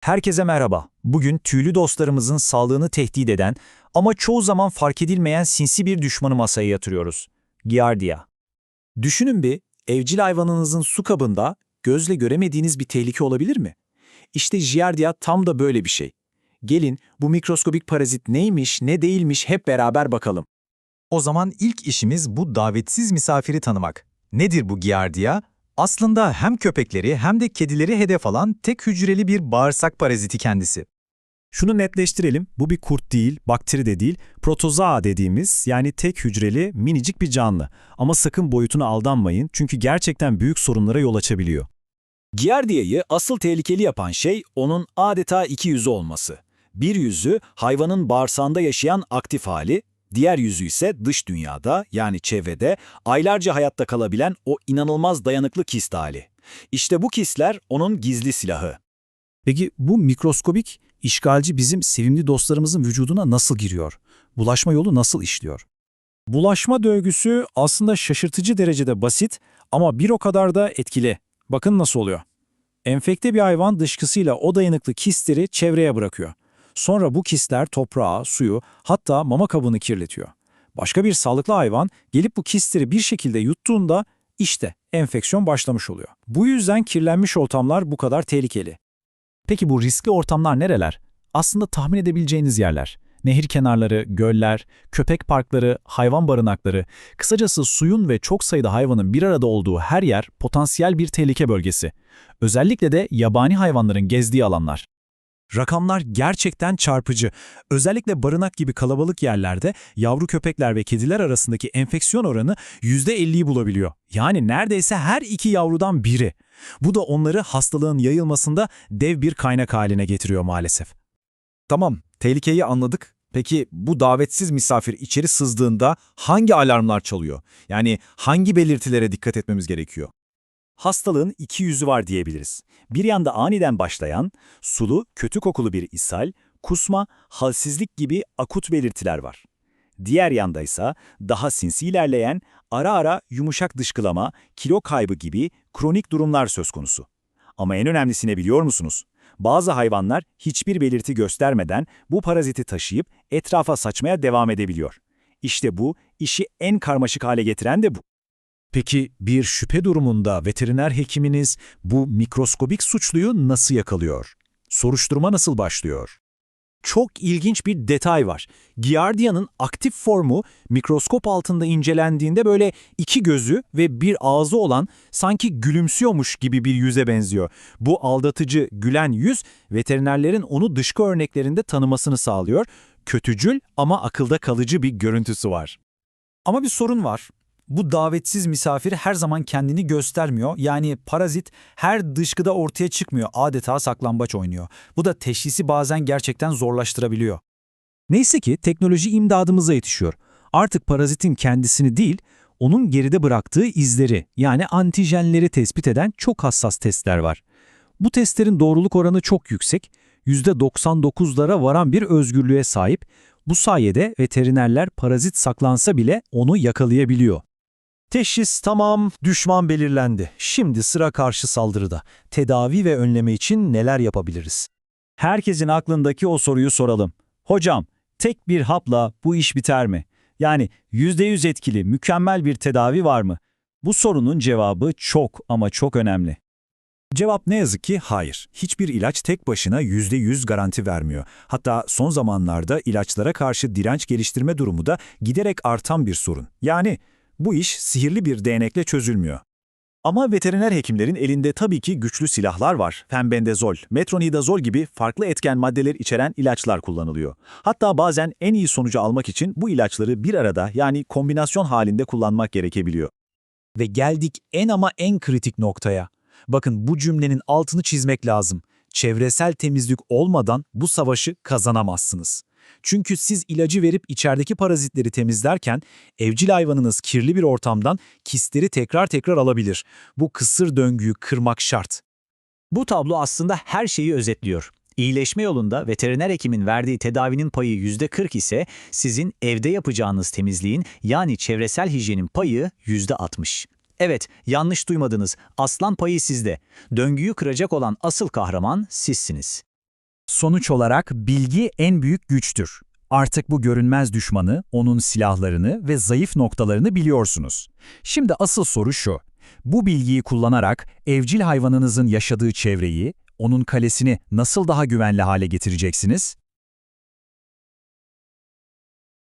Herkese merhaba. Bugün tüylü dostlarımızın sağlığını tehdit eden ama çoğu zaman fark edilmeyen sinsi bir düşmanı masaya yatırıyoruz. Giardia. Düşünün bir, evcil hayvanınızın su kabında gözle göremediğiniz bir tehlike olabilir mi? İşte Giardia tam da böyle bir şey. Gelin bu mikroskobik parazit neymiş, ne değilmiş hep beraber bakalım. O zaman ilk işimiz bu davetsiz misafiri tanımak. Nedir bu giardia? Aslında hem köpekleri hem de kedileri hedef alan tek hücreli bir bağırsak paraziti kendisi. Şunu netleştirelim, bu bir kurt değil, bakteri de değil, protozoa dediğimiz yani tek hücreli minicik bir canlı. Ama sakın boyutuna aldanmayın çünkü gerçekten büyük sorunlara yol açabiliyor. Giardia'yı asıl tehlikeli yapan şey onun adeta iki yüzü olması. Bir yüzü hayvanın bağırsağında yaşayan aktif hali, diğer yüzü ise dış dünyada yani çevrede aylarca hayatta kalabilen o inanılmaz dayanıklı kist hali. İşte bu kistler onun gizli silahı. Peki bu mikroskobik işgalci bizim sevimli dostlarımızın vücuduna nasıl giriyor? Bulaşma yolu nasıl işliyor? Bulaşma döngüsü aslında şaşırtıcı derecede basit ama bir o kadar da etkili. Bakın nasıl oluyor. Enfekte bir hayvan dışkısıyla o dayanıklı kistleri çevreye bırakıyor. Sonra bu kistler toprağı, suyu hatta mama kabını kirletiyor. Başka bir sağlıklı hayvan gelip bu kistleri bir şekilde yuttuğunda işte enfeksiyon başlamış oluyor. Bu yüzden kirlenmiş ortamlar bu kadar tehlikeli. Peki bu riskli ortamlar nereler? Aslında tahmin edebileceğiniz yerler. Nehir kenarları, göller, köpek parkları, hayvan barınakları, kısacası suyun ve çok sayıda hayvanın bir arada olduğu her yer potansiyel bir tehlike bölgesi. Özellikle de yabani hayvanların gezdiği alanlar. Rakamlar gerçekten çarpıcı. Özellikle barınak gibi kalabalık yerlerde yavru köpekler ve kediler arasındaki enfeksiyon oranı %50'yi bulabiliyor. Yani neredeyse her iki yavrudan biri. Bu da onları hastalığın yayılmasında dev bir kaynak haline getiriyor maalesef. Tamam, tehlikeyi anladık. Peki bu davetsiz misafir içeri sızdığında hangi alarmlar çalıyor? Yani hangi belirtilere dikkat etmemiz gerekiyor? Hastalığın iki yüzü var diyebiliriz. Bir yanda aniden başlayan, sulu, kötü kokulu bir ishal, kusma, halsizlik gibi akut belirtiler var. Diğer yanda ise daha sinsi ilerleyen, ara ara yumuşak dışkılama, kilo kaybı gibi kronik durumlar söz konusu. Ama en önemlisini biliyor musunuz? Bazı hayvanlar hiçbir belirti göstermeden bu paraziti taşıyıp etrafa saçmaya devam edebiliyor. İşte bu, işi en karmaşık hale getiren de bu. Peki bir şüphe durumunda veteriner hekiminiz bu mikroskobik suçluyu nasıl yakalıyor? Soruşturma nasıl başlıyor? Çok ilginç bir detay var. Giardia'nın aktif formu mikroskop altında incelendiğinde böyle iki gözü ve bir ağzı olan sanki gülümsüyormuş gibi bir yüze benziyor. Bu aldatıcı, gülen yüz veterinerlerin onu dışkı örneklerinde tanımasını sağlıyor. Kötücül ama akılda kalıcı bir görüntüsü var. Ama bir sorun var. Bu davetsiz misafir her zaman kendini göstermiyor. Yani parazit her dışkıda ortaya çıkmıyor. Adeta saklambaç oynuyor. Bu da teşhisi bazen gerçekten zorlaştırabiliyor. Neyse ki teknoloji imdadımıza yetişiyor. Artık parazitin kendisini değil, onun geride bıraktığı izleri yani antijenleri tespit eden çok hassas testler var. Bu testlerin doğruluk oranı çok yüksek, %99'lara varan bir özgürlüğe sahip. Bu sayede veterinerler parazit saklansa bile onu yakalayabiliyor. Teşhis tamam, düşman belirlendi. Şimdi sıra karşı saldırıda. Tedavi ve önleme için neler yapabiliriz? Herkesin aklındaki o soruyu soralım. Hocam, tek bir hapla bu iş biter mi? Yani %100 etkili, mükemmel bir tedavi var mı? Bu sorunun cevabı çok ama çok önemli. Cevap ne yazık ki hayır. Hiçbir ilaç tek başına %100 garanti vermiyor. Hatta son zamanlarda ilaçlara karşı direnç geliştirme durumu da giderek artan bir sorun. Yani bu iş sihirli bir değnekle çözülmüyor. Ama veteriner hekimlerin elinde tabii ki güçlü silahlar var. Fenbendazol, metronidazol gibi farklı etken maddeler içeren ilaçlar kullanılıyor. Hatta bazen en iyi sonucu almak için bu ilaçları bir arada yani kombinasyon halinde kullanmak gerekebiliyor. Ve geldik en ama en kritik noktaya. Bakın bu cümlenin altını çizmek lazım. Çevresel temizlik olmadan bu savaşı kazanamazsınız. Çünkü siz ilacı verip içerideki parazitleri temizlerken evcil hayvanınız kirli bir ortamdan kistleri tekrar tekrar alabilir. Bu kısır döngüyü kırmak şart. Bu tablo aslında her şeyi özetliyor. İyileşme yolunda veteriner hekimin verdiği tedavinin payı %40 ise sizin evde yapacağınız temizliğin yani çevresel hijyenin payı %60. Evet, yanlış duymadınız. Aslan payı sizde. Döngüyü kıracak olan asıl kahraman sizsiniz. Sonuç olarak bilgi en büyük güçtür. Artık bu görünmez düşmanı, onun silahlarını ve zayıf noktalarını biliyorsunuz. Şimdi asıl soru şu. Bu bilgiyi kullanarak evcil hayvanınızın yaşadığı çevreyi, onun kalesini nasıl daha güvenli hale getireceksiniz?